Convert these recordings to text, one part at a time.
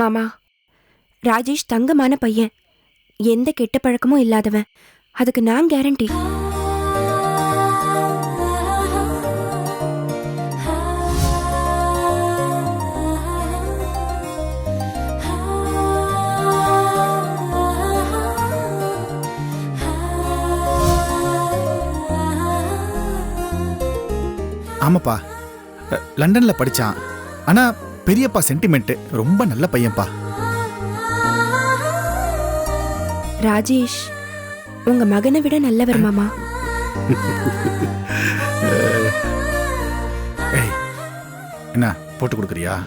மாமா ராஜேஷ் தங்கமான பையன். எந்த கெட்ட பழக்கமும் இல்லாதவன். அதுக்கு நான் கேரண்டி ஆமாப்பா லண்டனில் லண்டன்ல படிச்சான். ஆனா பெரியப்பா சென்டிமெண்ட் ரொம்ப நல்ல பையன்ப்பா ராஜேஷ் உங்க மகனை விட நல்லவர் மாமா. ஏய் என்ன போட்டு கொடுக்குறியா?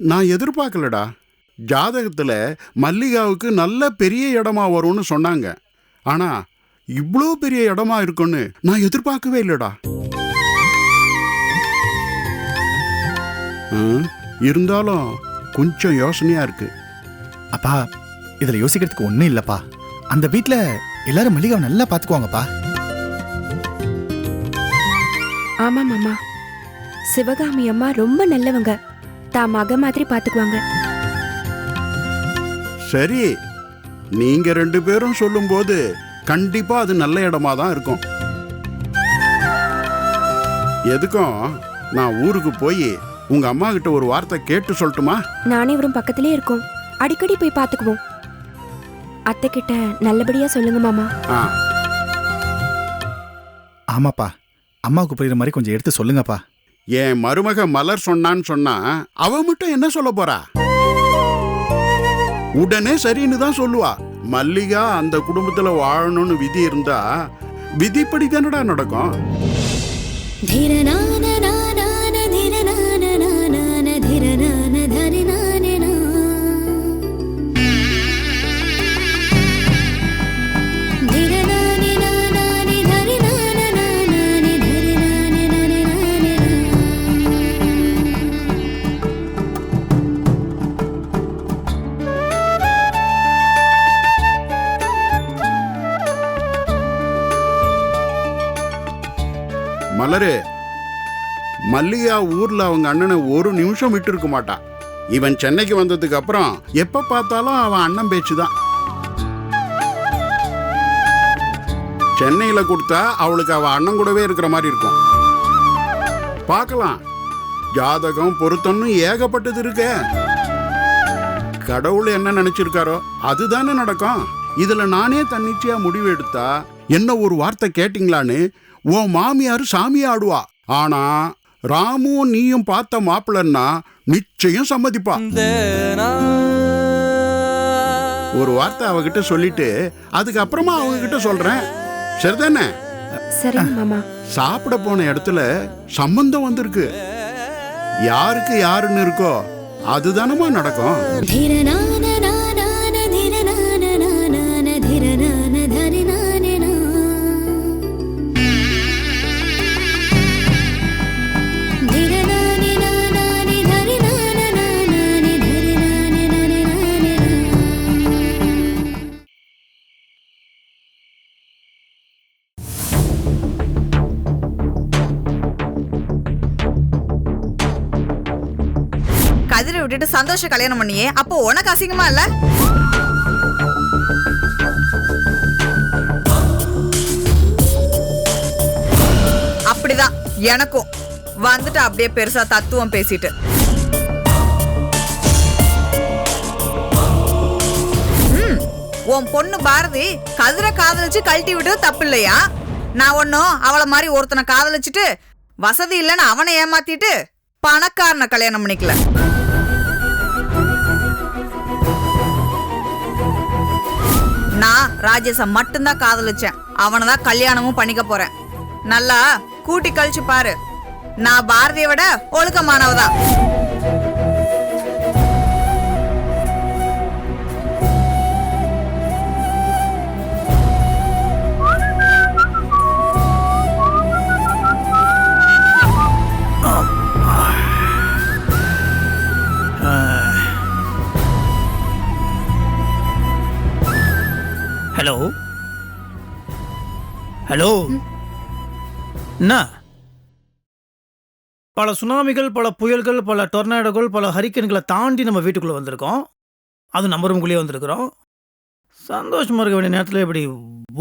நான் எதிர்பார்க்கலடா. ஜாதகத்துல மல்லிகாவுக்கு நல்ல பெரிய இடமா வரும்னு சொன்னாங்க. ஆனா இவ்வளோ பெரிய இடமா இருக்குன்னு நான் எதிர்பார்க்கவே இல்லடா. இருந்தாலும் கொஞ்சம் யோசனையா இருக்கு. அப்பா இதுல யோசிக்கிறதுக்கு ஒண்ணும் இல்லப்பா. அந்த வீட்ல எல்லாரும் மல்லிகாவை நல்லா பாத்துக்குவாங்கப்பா. ஆமா மாமா. சிவகாமி அம்மா ரொம்ப நல்லவங்க. தான் மக மாதிரி பாத்துக்குவாங்க. சரி. நீங்க ரெண்டு பேரும் சொல்லும்போது கண்டிப்பா அது நல்ல இடமா தான் இருக்கும். எதுக்கும் நான் ஊருக்கு போய் உங்க அம்மா கிட்ட ஒரு வார்த்தை கேட்டு சொல்லட்டுமா? நானே இவரும் பக்கத்திலே இருக்கோம். அடிக்கடி போய் பாத்துக்குவோம் அத்தை கிட்ட நல்லபடியா சொல்லுங்க மாமா. ஆ. ஆமாப்பா. அம்மாவுக்கு புரியுற மாதிரி கொஞ்சம் எடுத்து சொல்லுங்கப்பா. என் மருமக மலர் சொன்னான்னு சொன்னா அவ மட்டும் என்ன சொல்ல போறா? உடனே சரின்னு தான் சொல்லுவா. மல்லிகா அந்த குடும்பத்துல வாழணும்னு விதி இருந்தா விதிப்படி தானடா நடக்கும். மலரு மல்லியா ஊர்ல அவங்க அண்ணனை ஒரு நிமிஷம் விட்டு இருக்க மாட்டா. இவன் சென்னைக்கு வந்ததுக்கு அப்புறம் எப்ப பார்த்தாலும் அவன் அண்ணன் பேச்சு தான் சென்னையில கொடுத்தா அவளுக்கு அவ அண்ணன் கூடவே இருக்கிற மாதிரி இருக்கும். பார்க்கலாம். ஜாதகம் பொருத்தம்னு ஏகப்பட்டது இருக்கே. கடவுள் என்ன நினைச்சிருக்காரோ அதுதானே நடக்கும். இதுல நானே தன்னிச்சையா முடிவு எடுத்தா என்ன ஒரு வார்த்தை கேட்டிங்களான்னு உன் மாமியார் சாமி ஆடுவா. ஆனா ராமும் நீயும் பார்த்த மாப்பிள்ளன்னா நிச்சயம் சம்மதிப்பா. ஒரு வார்த்தை அவகிட்ட சொல்லிட்டு அதுக்கப்புறமா அவங்க கிட்ட சொல்றேன். சரிதானே? சாப்பிட போன இடத்துல சம்பந்தம் வந்திருக்கு. யாருக்கு யாருன்னு இருக்கோ அதுதானமா நடக்கும். விட்டுட்டு சந்தோஷ கல்யாணம் பண்ணியே. அப்போ உனக்கு அசிங்கமா இல்ல? அப்படிதான். எனக்கும். வந்துட்டு அப்படியே பெருசா தத்துவம் பேசிட்டு. உன் பொண்ணு பாரதி கதிரை காதலிச்சு கழட்டி விட்டது தப்பு இல்லையா நான் ஒன்னும் அவளை மாதிரி ஒருத்தனை காதலிச்சுட்டு வசதி இல்லைன்னு அவனை ஏமாத்திட்டு பணக்காரனை கல்யாணம் பண்ணிக்கல. நான் ராஜேஷை மட்டும்தான் காதலிச்சேன். அவனை தான் கல்யாணமும் பண்ணிக்க போறேன். நல்லா கூட்டி கழிச்சு பாரு. நான் பாரதியை விட ஒழுக்கமானவதான். ஹலோ? ஹலோ? என்ன? பல சுனாமிகள் பல புயல்கள் பல டொர்னாடோகள் பல ஹரிக்கன்களை தாண்டி நம்ம வீட்டுக்குள்ளே வந்திருக்கோம். அது நம்ம ரூமுக்குள்ளேயே வந்திருக்கிறோம். சந்தோஷமாக இருக்க வேண்டிய நேரத்தில் இப்படி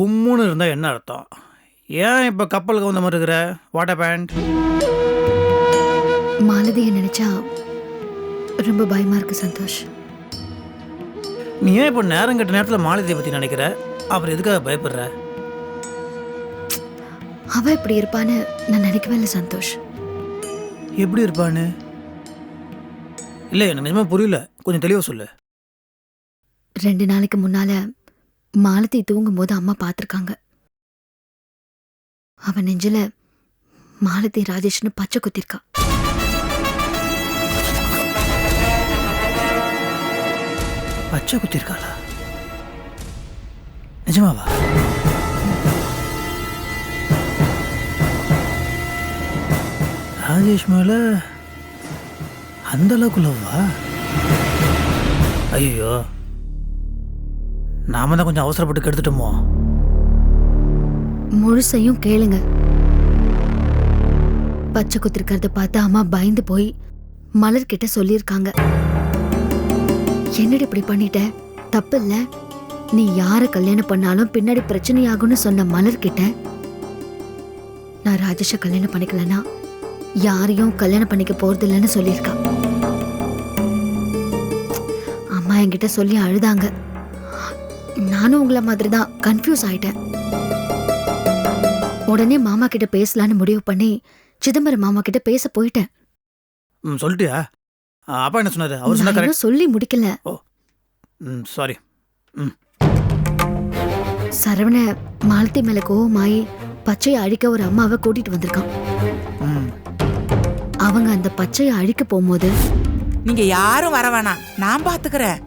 உம்முன்னு இருந்தால் என்ன அர்த்தம்? ஏன் இப்போ கப்பலுக்கு வந்த மாதிரி இருக்கிற? வாட்டர் பேண்ட் மாலதியை நினைச்சா ரொம்ப பயமா இருக்கு சந்தோஷ். நீ ஏன் இப்போ நேரம் கட்ட நேரத்தில் மாலதியை பற்றி நினைக்கிற? அப்புறம் எதுக்காக பயப்படுற? அவ இப்படி இருப்பான்னு நான் நினைக்கவே இல்லை சந்தோஷ். எப்படி இருப்பான்னு? இல்லை எனக்கு நிஜமாக புரியல. கொஞ்சம் தெளிவாக சொல்லு. ரெண்டு நாளைக்கு முன்னால தூங்கும் போது அம்மா பார்த்துருக்காங்க. அவ நெஞ்சில மாலதி ராஜேஷ்னு பச்சை குத்திருக்கா. பச்சை குத்திருக்காளா? நிஜமாவா? ராஜேஷ் மேல அந்த அளவுக்கு லவ்வா ஐயோ நாம தான் கொஞ்சம் அவசரப்பட்டு கெடுத்துட்டோமோ? முழுசையும் கேளுங்க. பச்சை குத்திருக்கிறத பார்த்து அம்மா பயந்து போய் மலர் கிட்ட சொல்லியிருக்காங்க. என்னடி இப்படி பண்ணிட்ட? தப்பு இல்லை நீ யார கல்யாணம் பண்ணாலும் பின்னாடி பிரச்சனையாகும்னு சொன்ன மலர் கிட்ட நான் ராஜேஷ கல்யாணம் பண்ணிக்கலனா யாரையும் கல்யாணம் பண்ணிக்க போறது இல்லைன்னு சொல்லியிருக்கா. அம்மா என்கிட்ட சொல்லி அழுதாங்க. நானும் உங்களை மாதிரி தான் கன்ஃபியூஸ் ஆயிட்டேன். உடனே மாமா கிட்ட பேசலான்னு முடிவு பண்ணி சிதம்பரம் மாமா கிட்ட பேச போயிட்டேன். ம் சொல்லிட்டியா? அப்பா என்ன சொன்னாரு? அவர் சொன்னா சொல்லி முடிக்கல. ம் சாரி சரவண மாலத்தி மேல கோவமாயி பச்சையை அழிக்க ஒரு அம்மாவை கூட்டிட்டு வந்திருக்கான். ம். அவங்க அந்த பச்சையை அழிக்க போகும்போது நீங்க யாரும் வர வேணாம். நான் பாத்துக்கிறேன்.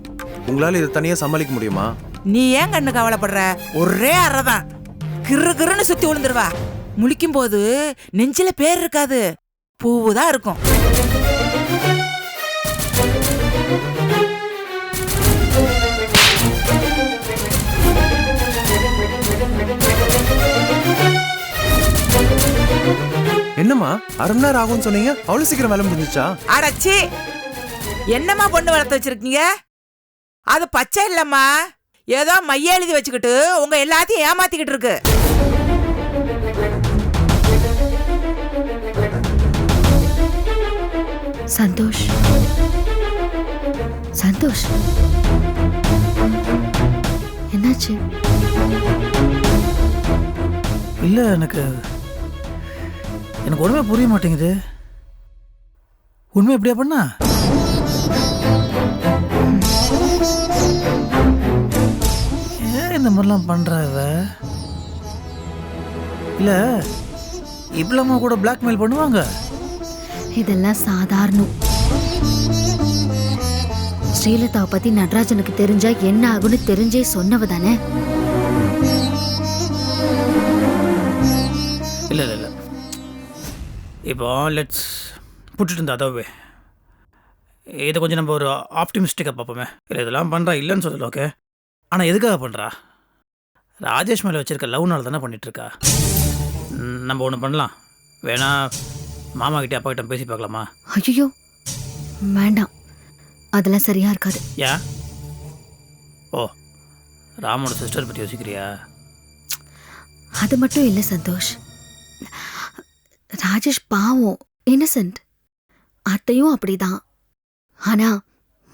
உங்களால இதை தனியா சமாளிக்க முடியுமா? நீ ஏன் கண்ணு கவலைப்படுற? ஒரே அறதான். கிறு கிறுன்னு சுத்தி விழுந்துருவா முழிக்கும் போது நெஞ்சில பேர் இருக்காது. பூவு தான் இருக்கும். என்னம்மா? அரை மணி நேரம் ஆகும்னு சொன்னீங்க. அவ்வளவு சீக்கிரம் வேலை முடிஞ்சுச்சா அடச்சி என்னம்மா பொண்ணு வளர்த்து வச்சிருக்கீங்க? அது பச்சை இல்லம்மா. ஏதோ மைய எழுதி வச்சுக்கிட்டு உங்க எல்லாத்தையும் ஏமாத்திக்கிட்டு இருக்கு. சந்தோஷ். சந்தோஷ். என்னாச்சு? இல்லை எனக்கு எனக்கு ஒன்றுமே புரிய மாட்டேங்குது. உண்மை எப்படியா பண்ணா? ஏன் இந்த மாதிரிலாம் பண்ணுறா இவ? இல்லை இப்படிலாமா கூட பிளாக்மெயில் பண்ணுவாங்க? இதெல்லாம் சாதாரணம். ஸ்ரீலதாவை பத்தி நடராஜனுக்கு தெரிஞ்சா என்ன ஆகும்னு தெரிஞ்சே சொன்னவ தானே? இப்போ லெட்ஸ் புட்டுட்டு இருந்த அதவே இதை கொஞ்சம் நம்ம ஒரு ஆப்டிமிஸ்டிக்காக பார்ப்போமே. இல்லை இதெல்லாம் பண்ணுறா இல்லைன்னு சொல்லல ஓகே ஆனால் எதுக்காக பண்ணுறா ராஜேஷ் மேலே வச்சிருக்க லவ்னால தானே பண்ணிகிட்ருக்கா நம்ம ஒன்று பண்ணலாம். வேணா மாமா கிட்டே அப்பா கிட்ட பேசி பார்க்கலாமா? ஐயோ வேண்டாம். அதெல்லாம் சரியா இருக்காது. ஏன் ஓ ராமோட சிஸ்டர் பற்றி யோசிக்கிறியா? அது மட்டும் இல்லை சந்தோஷ். ராஜேஷ் பாவம் இன்னசென்ட் அத்தையும் அப்படிதான். ஆனா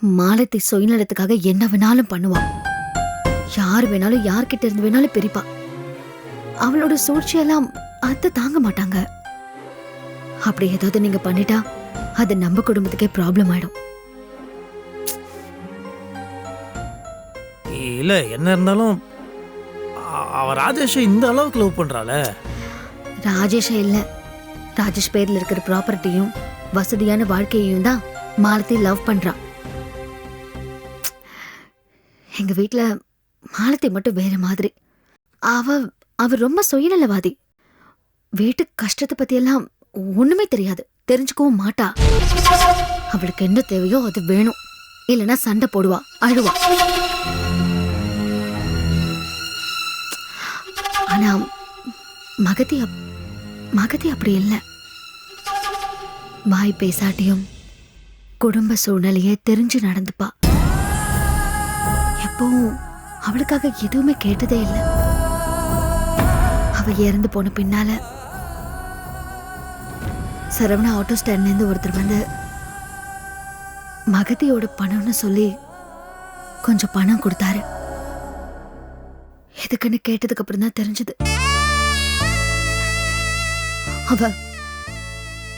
மாலத்தை சுயநலத்துக்காக என்ன வேணாலும் பண்ணுவான் யார் வேணாலும் யார்கிட்ட இருந்து வேணாலும் பிரிப்பா. அவளோட சூழ்ச்சியெல்லாம் அத்தை தாங்க மாட்டாங்க. அப்படி ஏதாவது நீங்க பண்ணிட்டா அது நம்ம குடும்பத்துக்கே ப்ராப்ளம் ஆயிடும். இல்லை என்ன இருந்தாலும் அவ ராஜேஷை இந்த அளவுக்கு லவ் பண்ணுறாள ராஜேஷ இல்ல. ராஜேஷ் பேர்ல இருக்கிற ப்ராப்பர்ட்டியும் வசதியான வாழ்க்கையையும் தான் மாலதி லவ் பண்றான் எங்க வீட்ல மாலதி மட்டும் வேற மாதிரி. அவ அவ ரொம்ப சுயநலவாதி. வீட்டு கஷ்டத்தை பத்தியெல்லாம் ஒண்ணுமே தெரியாது. தெரிஞ்சுக்கவும் மாட்டா. அவளுக்கு என்ன தேவையோ அது வேணும். இல்லைன்னா சண்டை போடுவா அழுவா. ஆனா மகதி மகதி அப்படி இல்ல. வாய் பேசாட்டியும் குடும்ப சூழ்நிலையை தெரிஞ்சு நடந்துப்பா. எப்பவும் அவளுக்காக எதுவுமே கேட்டதே இல்லை. அவ இறந்து போன பின்னால சரவணா ஆட்டோ ஸ்டாண்ட்ல இருந்து ஒருத்தர் வந்து மகதியோட பணம்னு சொல்லி கொஞ்சம் பணம் கொடுத்தாரு. எதுக்குன்னு கேட்டதுக்கு அப்புறம் தான் தெரிஞ்சது. அவ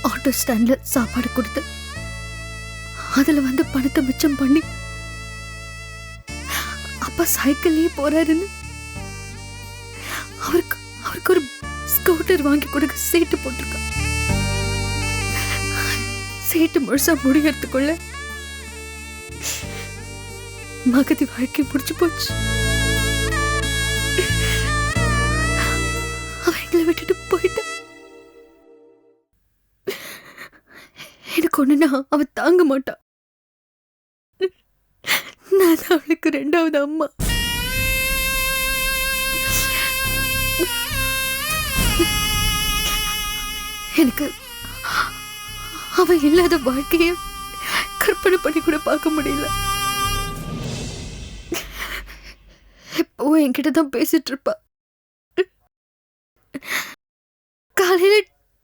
ஆட்டோ ஸ்டாண்ட்ல சாப்பாடு கொடுத்து அதுல வந்து பணத்தை மிச்சம் பண்ணி அப்பா சைக்கிள்லயே போறாருன்னு அவருக்கு அவருக்கு ஒரு ஸ்கூட்டர் வாங்கி கொடுக்க சீட்டு போட்டிருக்கா. சீட்டு முழுசா முடியறதுக்குள்ள மகதி வாழ்க்கை முடிச்சு போச்சு. சொன்னா அவ தாங்க மாட்டா. நான் அவளுக்கு ரெண்டாவது அம்மா. எனக்கு அவ இல்லாத வாழ்க்கையை கற்பனை பண்ணி கூட பார்க்க முடியல. இப்போ என்கிட்ட தான் பேசிட்டு இருப்பா. காலையில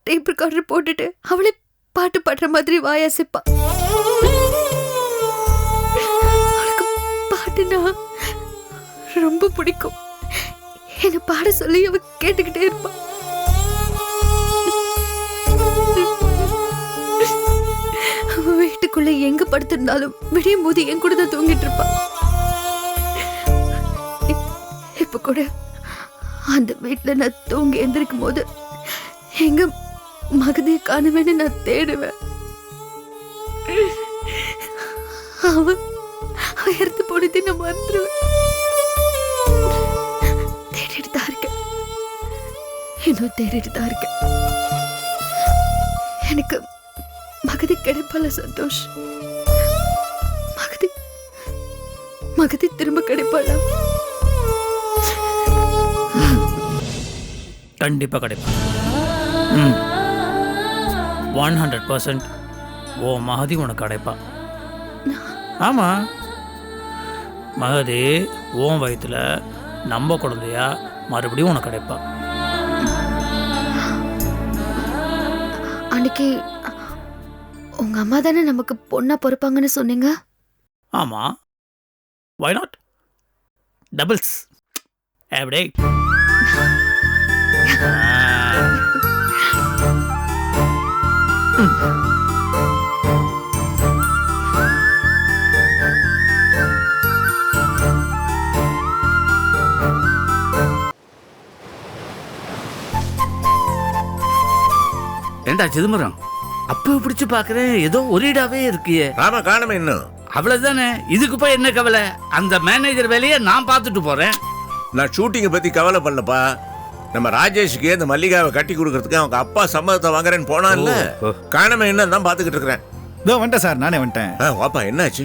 டேப் ரெக்கார்டர் போட்டுட்டு அவளே பாட்டு பாடுற மாதிரி வாயாசிப்பா பாட்டுனா ரொம்ப பிடிக்கும். என்ன பாட சொல்லி அவ கேட்டுக்கிட்டே இருப்பா. வீட்டுக்குள்ள எங்க படுத்திருந்தாலும் விடியும் போது என் கூட தான் தூங்கிட்டு இருப்பா. இப்ப கூட அந்த வீட்டுல நான் தூங்கி எந்திரிக்கும் போது எங்க மகதையை காணுவேன்னு நான் தேடுவேன். அவ அவ போனது நான் மறந்துடுவேன். தேடிட்டு தான் இருக்கேன். இன்னும் தேடிட்டு தான் இருக்கேன். எனக்கு மகதி கிடைப்பல சந்தோஷ். மகதி மகதி திரும்ப கிடைப்பாளா கண்டிப்பாக கிடைப்பா. ம். ஒன் ஹண்ட்ரட் பர்சன்ட் ஓ மகதி உனக்கு கிடைப்பா ஆமாம் மகதி ஓன் வயிற்றுல நம்ம குழந்தையா மறுபடியும் உனக்கு கிடைப்பா அன்னைக்கு உங்க அம்மா தானே நமக்கு பொண்ணா பொறுப்பாங்கன்னு சொன்னீங்க? ஆமாம் வை நாட் டபுள்ஸ் எப்படி ஏண்டா சிதம்பரம்? அப்போ பிடிச்சு பாக்குறேன் ஏதோ ஒரீடாவே இருக்கியே. ராம காணமே இன்னும். அவ்வளவுதானே? இதுக்கு போய் என்ன கவலை? அந்த மேனேஜர் வேலையை நான் பார்த்துட்டு போறேன். நான் ஷூட்டிங்கை பத்தி கவலைப்படலப்பா நம்ம ராஜேஷுக்கு இந்த மல்லிகாவை கட்டி கொடுக்கறதுக்கு அவங்க அப்பா சம்மதத்தை வாங்குறேன்னு போனான்ல? ஓ. காணமே என்ன தான் பாத்துக்கிட்டு இருக்கிறேன். இதோ வந்துட்டேன் சார். நானே வந்துட்டேன். வாப்பா என்னாச்சு?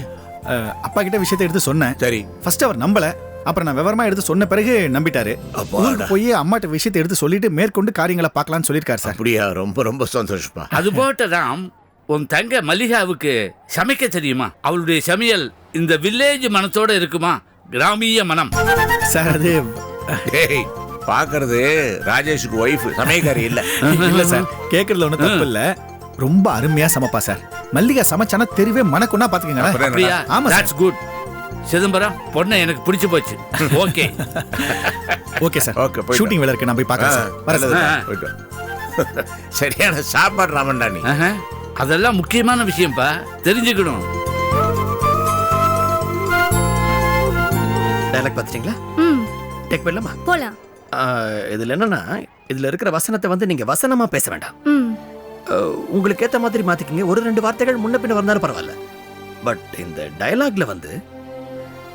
அப்பா கிட்ட விஷயத்தை எடுத்து சொன்னேன். சரி. ஃபர்ஸ்ட் அவர் நம்பல. அப்புறம் நான் விவரமா எடுத்து சொன்ன பிறகு நம்பிட்டாரு. ஊருக்கு போய் அம்மாட்ட விஷயத்தை எடுத்து சொல்லிட்டு மேற்கொண்டு காரியங்களை பார்க்கலாம்னு சொல்லியிருக்காரு சார். அப்படியா? ரொம்ப ரொம்ப சந்தோஷப்பா அது போட்டதாம் உன் தங்க மல்லிகாவுக்கு சமைக்க தெரியுமா? அவளுடைய சமையல் இந்த வில்லேஜ் மனத்தோட இருக்குமா? கிராமிய மனம். சார் அது பாக்குறது ராஜேஷுக்கு ஒய்ஃப் சமயக்காரி இல்ல. இல்ல சார் கேக்குறதுல ஒண்ணும் தப்பு இல்ல. ரொம்ப அருமையா சமைப்பா சார். மல்லிகா சமைச்சானா தெரியவே மணக்குன்னா அப்படியா? ஆமா. தட்ஸ் குட் சிதம்பரம் பொண்ணை எனக்கு பிடிச்சு போச்சு. Okay okay sir. போயிட்டு ஷூட்டிங் வேலை இருக்கு நான் போய் பார்க்கறேன் சார். வரேன். சரியான சாப்பாடு ராமன்டா நீ. அதெல்லாம் முக்கியமான விஷயம்ப்பா தெரிஞ்சுக்கணும். டைலாக் பார்த்துட்டீங்களா? ம். டேக் பண்ணலாமா? போலாம். இதில் என்னன்னா இதில் இருக்கிற வசனத்தை வந்து நீங்கள் வசனமாக பேச வேண்டாம். உங்களுக்கு ஏற்ற மாதிரி மாற்றிக்கிங்க ஒரு ரெண்டு வார்த்தைகள் முன்ன பின்ன வந்தாலும் பரவாயில்ல. பட் இந்த டயலாக்ல வந்து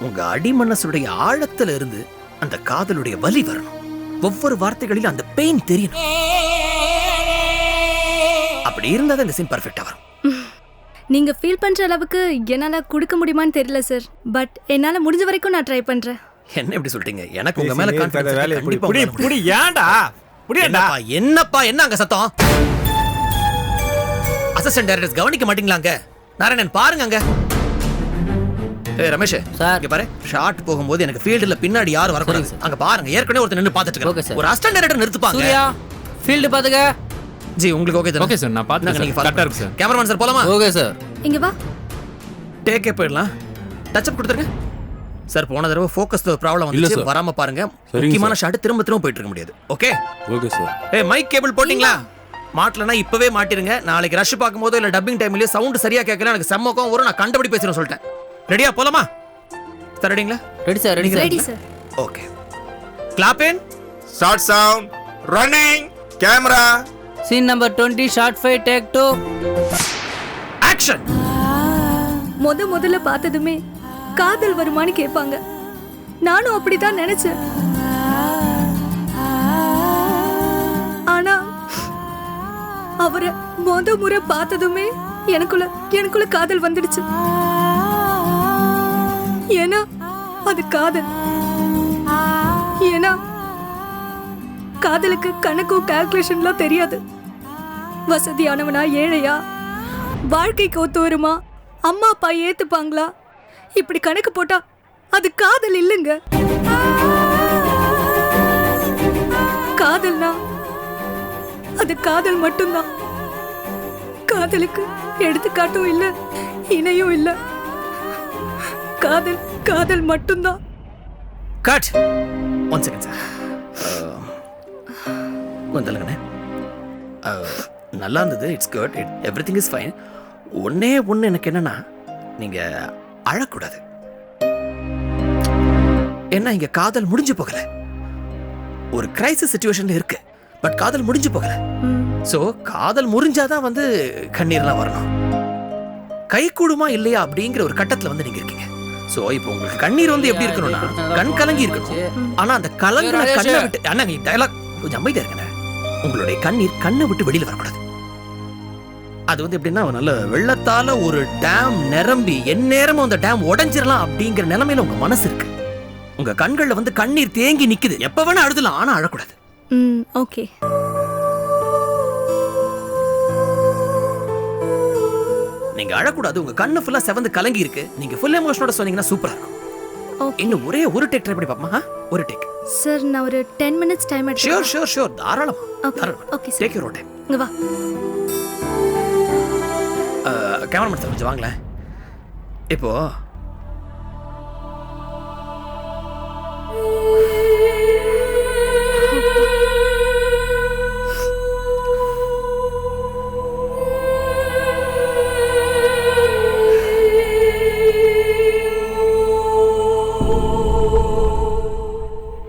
உங்கள் அடிமனசுடைய ஆழத்துல இருந்து அந்த காதலுடைய வலி வரணும். ஒவ்வொரு வார்த்தைகளிலும் அந்த பெயின் தெரியணும். அப்படி இருந்தால் தான் இந்த சீன் பர்ஃபெக்டாக வரும். நீங்க ஃபீல் பண்ற அளவுக்கு என்னால கொடுக்க முடியுமான்னு தெரியல சார் பட் என்னால முடிஞ்ச வரைக்கும் நான் ட்ரை பண்றேன். என்ன இப்படி சொல்லிட்டீங்க எனக்கு உங்க மேல கான்ஃபிடன்ஸ் வேலையை புடி, புடி, ஏன்டா? புடியாடா என்னப்பா என்ன அங்க சத்தம்? அசிஸ்டன்ட் டைரக்டர்ஸ் கவனிக்க மாட்டீங்களாங்க நாராயணன் பாருங்க அங்க. ஏய் ரமேஷ் சார். இங்க பாரு. ஷாட் போகும்போது எனக்கு ஃபீல்டுல பின்னாடி யாரும் வரக்கூடாது. அங்க பாருங்க ஏற்கனவே ஒருத்தர் நின்னு பார்த்துட்டு Okay, இருக்காரு. ஒரு அசிஸ்டன்ட் டைரக்டர் நிறுத்துப்பாங்க. சூர்யா ஃபீல்டு பாத்துக்க ஜி உங்களுக்கு ஓகே தானே? ஓகே சார் நான் பார்த்துக்கிறேன் நீங்க சார் கரெக்டாக இருக்கு சார் கேமராமேன் சார் போலாமா? Okay sir. இங்க வா. டேக்கே போயிடலாம். டச் அப் கொடுத்துருங்க. சார் போன தடவை ஃபோக்கஸ் ப்ராப்ளம் இல்ல வந்துச்சு. வராம பாருங்க. முக்கியமான ஷாட் திரும்ப திரும்ப போயிட்டு இருக்க முடியாது. Okay okay sir. ஏ மைக் கேபிள் போட்டிங்களா? மாட்டலனா இப்பவே மாட்டிருங்க. நாளைக்கு ரஷ் பார்க்கும்போது இல்ல டப்பிங் டைம்லயே சவுண்ட் சரியா கேட்கல எனக்கு செம்மக்கம் வரும். நான் கண்டபடி பேசுறேன் சொல்லிட்டேன். ரெடியா போலாமா? Sir ரெடிங்களா ready sir ready sir ready sir okay clap in shot sound running camera scene number twenty shot five take two action முத முதல்ல பார்த்ததுமே காதல் வருமான்னு கேட்பாங்க. நானும் அப்படிதான் நினைச்சேன். ஆனா அவரை முத முறை பார்த்ததுமே எனக்குள்ள எனக்குள்ள காதல் வந்துடுச்சு. ஏன்னா அது காதல். ஏன்னா காதலுக்கு கணக்கும் கால்குலேஷன்லாம் தெரியாது. வசதியானவனா ஏழையா? வாழ்க்கைக்கு ஒத்து வருமா? அம்மா அப்பா ஏத்துப்பாங்களா? இப்படி கணக்கு போட்டா அது காதல் இல்லைங்க. காதல்னா அது காதல் மட்டும்தான். காதலுக்கு எடுத்துக்காட்டும் இல்ல இணையும் இல்ல. காதல் காதல் மட்டும்தான். கட் ஒன் செகண்ட் சார் வந்தலங்கண்ணே நல்லா இருந்தது. It's good it everything is fine ஒன்னே ஒன்று எனக்கு என்னன்னா நீங்கள் அழக்கூடாது. ஏன்னா இங்க காதல் முடிஞ்சு போகல. ஒரு கிரைசிஸ் சுச்சுவேஷன்ல இருக்கு. பட் காதல் முடிஞ்சு போகல. ஸோ காதல் முறிஞ்சாதான் வந்து கண்ணீர்லாம் வரணும். கை கூடுமா இல்லையா அப்படிங்கிற ஒரு கட்டத்துல வந்து நீங்க இருக்கீங்க. ஸோ இப்போ உங்களுக்கு கண்ணீர் வந்து எப்படி இருக்கணும்னா கண் கலங்கி இருக்கணும். ஆனா அந்த கலங்கின. கண்ணை விட்டு அண்ணா நீ டயலாக் கொஞ்சம் அமைதியா இருக்கண்ணே உங்களுடைய கண்ணீர் கண்ணை விட்டு வெளியில வரக்கூடாது. அது வந்து எப்படின்னா நல்ல வெள்ளத்தால ஒரு டேம் நிரம்பி எந்நேரமும் அந்த டேம் உடைஞ்சிரலாம் அப்படிங்கிற நிலைமையில உங்க மனசு இருக்கு. உங்க கண்கள்ல வந்து கண்ணீர் தேங்கி நிக்குது. எப்ப வேணா அழுதலாம் ஆனா அழக்கூடாது. ம் ஓகே. நீங்க அழக்கூடாது. உங்க கண்ணு ஃபுல்லா செவந்து கலங்கி இருக்கு. நீங்க ஃபுல் எமோஷனோட சொன்னீங்கன்னா சூப்பரா இருக்கும். இன்னும் ஒரே ஒரு டேக் ட்ரை பண்ணி பாப்போமா ஒரு டேக் சார் நான் ஒரு டென் மினிட்ஸ் டைம் ஷியோர் எடுத்து ஷியோர் ஷியோர் தாராளமா. Okay. Okay sir. Take your time இங்க வா. கேமராமேன் சார் கொஞ்சம் வாங்களேன். இப்போ.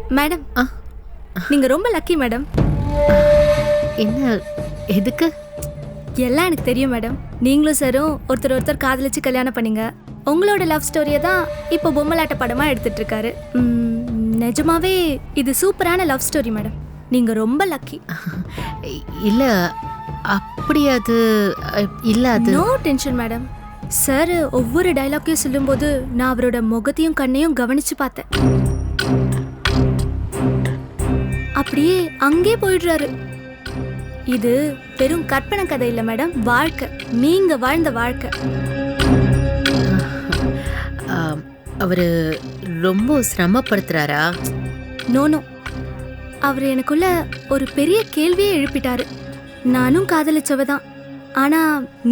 மேடம். நீங்க ரொம்ப லக்கி மேடம். என்ன எதுக்கு? எல்லாம் எனக்கு தெரியும் மேடம். நீங்களும் சாரும் ஒருத்தர் ஒருத்தர் காதலிச்சு கல்யாணம் பண்ணீங்க. உங்களோட லவ் ஸ்டோரியை தான் இப்போ பொம்மலாட்ட படமா எடுத்துட்டு இருக்காரு நிஜமாவே இது சூப்பரான லவ் ஸ்டோரி மேடம் நீங்க ரொம்ப லக்கி இல்ல அப்படி அது இல்ல அது. நோ டென்ஷன் மேடம் சார் ஒவ்வொரு டைலாக்கையும் சொல்லும்போது நான் அவரோட முகத்தையும் கண்ணையும் கவனிச்சு பார்த்தேன். அப்படியே அங்கே போயிடுறாரு. இது வெறும் கற்பனை கதை இல்லை மேடம். வாழ்க்கை. நீங்க வாழ்ந்த வாழ்க்கை. அவரு ரொம்ப சிரமப்படுத்துறாரா? நோனோ அவர் எனக்குள்ள ஒரு பெரிய கேள்வியே எழுப்பிட்டாரு. நானும் காதலிச்சவ தான் ஆனா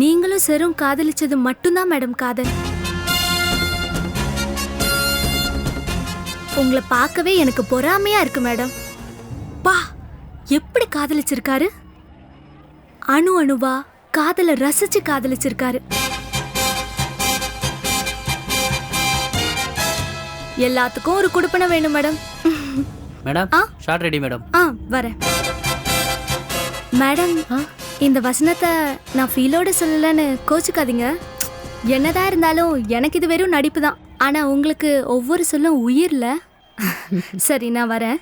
நீங்களும் சரும் காதலிச்சது மட்டும்தான் மேடம் காதல். உங்களை பார்க்கவே எனக்கு பொறாமையா இருக்கு மேடம். பா எப்படி காதலிச்சிருக்காரு? அணு அணுவா காதலை ரசிச்சு காதலிச்சிருக்காரு. எல்லாத்துக்கும் ஒரு குடுப்பனை வேணும் மேடம். மேடம் ஆ? Shot ready madam. ஆ வரேன். மேடம் இந்த வசனத்தை நான் ஃபீலோட சொல்லலன்னு கோச்சுக்காதீங்க. என்னதான் இருந்தாலும் எனக்கு இது வெறும் நடிப்பு தான் ஆனா உங்களுக்கு ஒவ்வொரு சொல்லும் உயிர்ல. சரி நான் வரேன்.